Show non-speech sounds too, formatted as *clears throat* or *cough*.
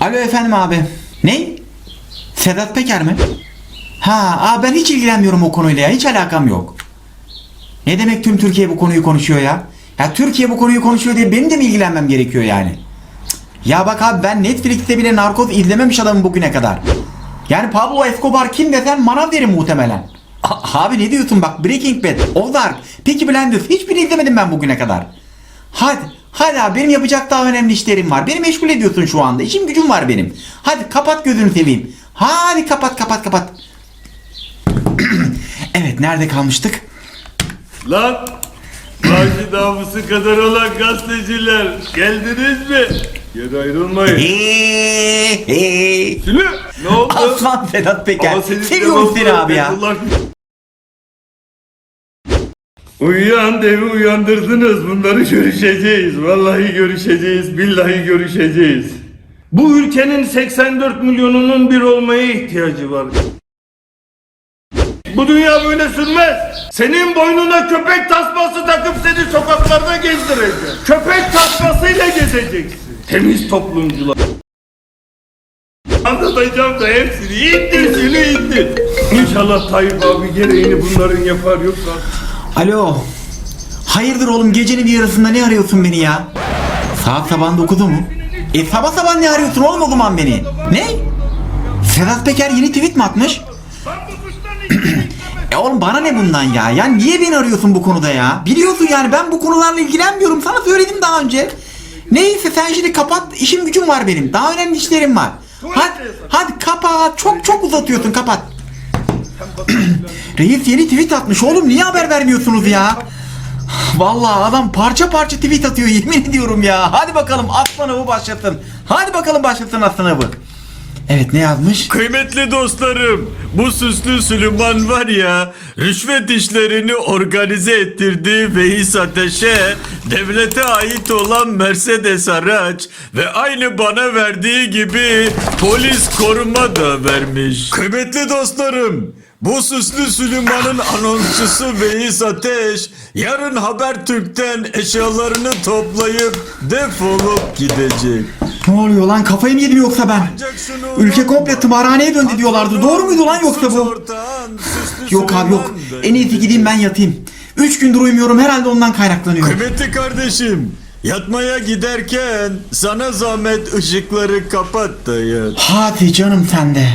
Alo efendim abi. Ne? Sedat Peker mi? Ha, aa ben hiç ilgilenmiyorum o konuyla ya. Hiç alakam yok. Ne demek tüm Türkiye bu konuyu konuşuyor ya? Ya Türkiye bu konuyu konuşuyor diye benim de mi ilgilenmem gerekiyor yani? Ya bak abi ben Netflix'te bile narkoz izlememiş adamım bugüne kadar. Yani Pablo Escobar kim desen manav derim muhtemelen. A- abi ne diyorsun bak Breaking Bad, Ozark, Peaky Blinders hiçbirini izlemedim ben bugüne kadar. Hadi, abi benim yapacak daha önemli işlerim var. Beni meşgul ediyorsun şu anda. İşim gücüm var benim. Hadi kapat gözünü seveyim. Hadi kapat kapat kapat. *clears throat* evet nerede kalmıştık? Lan Maaşı namusu kadar olan gazeteciler geldiniz mi? Geri ayrılmayın. Hey, hey. Sülü ne oldu? Aslan Sedat Peker. Ama senin Seviyorum seni devamlı abi ya. Feyzullah- Uyuyan devi uyandırdınız. Bunları görüşeceğiz. Vallahi görüşeceğiz. Billahi görüşeceğiz. Bu ülkenin 84 milyonunun bir olmaya ihtiyacı var. Bu dünya böyle sürmez. Senin boynuna köpek tasması takıp seni sokaklarda gezdireceğim. Köpek tasmasıyla gezeceksin. Temiz toplumcular. Anlatacağım da hepsini indir seni indir. İnşallah Tayyip abi gereğini bunların yapar yoksa. Alo. Hayırdır oğlum gecenin bir yarısında ne arıyorsun beni ya? Saat sabahın 9'u mu? E sabah sabah ne arıyorsun oğlum o zaman beni? Ne? Sedat Peker yeni tweet mi atmış? E oğlum bana ne bundan ya? Ya niye beni arıyorsun bu konuda ya? Biliyorsun yani ben bu konularla ilgilenmiyorum. Sana söyledim daha önce. Neyse sen şimdi kapat. İşim gücüm var benim. Daha önemli işlerim var. Hadi, hadi kapat. Çok çok uzatıyorsun kapat. *clears throat* Reis yeni tweet atmış oğlum niye haber vermiyorsunuz ya? Vallahi adam parça parça tweet atıyor *laughs* yemin ediyorum ya. Hadi bakalım aslan avı başlasın. Hadi bakalım başlasın aslan avı. Evet ne yazmış? Kıymetli dostlarım, bu süslü Süleyman var ya, rüşvet işlerini organize ettirdiği Veys Ateş'e devlete ait olan Mercedes araç ve aynı bana verdiği gibi polis koruma da vermiş. Kıymetli dostlarım, bu süslü Süleyman'ın anonsçusu Veys Ateş yarın Habertürk'ten eşyalarını toplayıp defolup gidecek. Ne oluyor lan kafayı mı yedim yoksa ben? Ülke komple tımarhaneye döndü diyorlardı. Doğru muydu lan yoksa bu? Yok abi yok. En iyisi gideyim ben yatayım. Üç gündür uyumuyorum herhalde ondan kaynaklanıyor. Kıymetli kardeşim, yatmaya giderken sana zahmet ışıkları kapat da yat. Hadi canım sen de.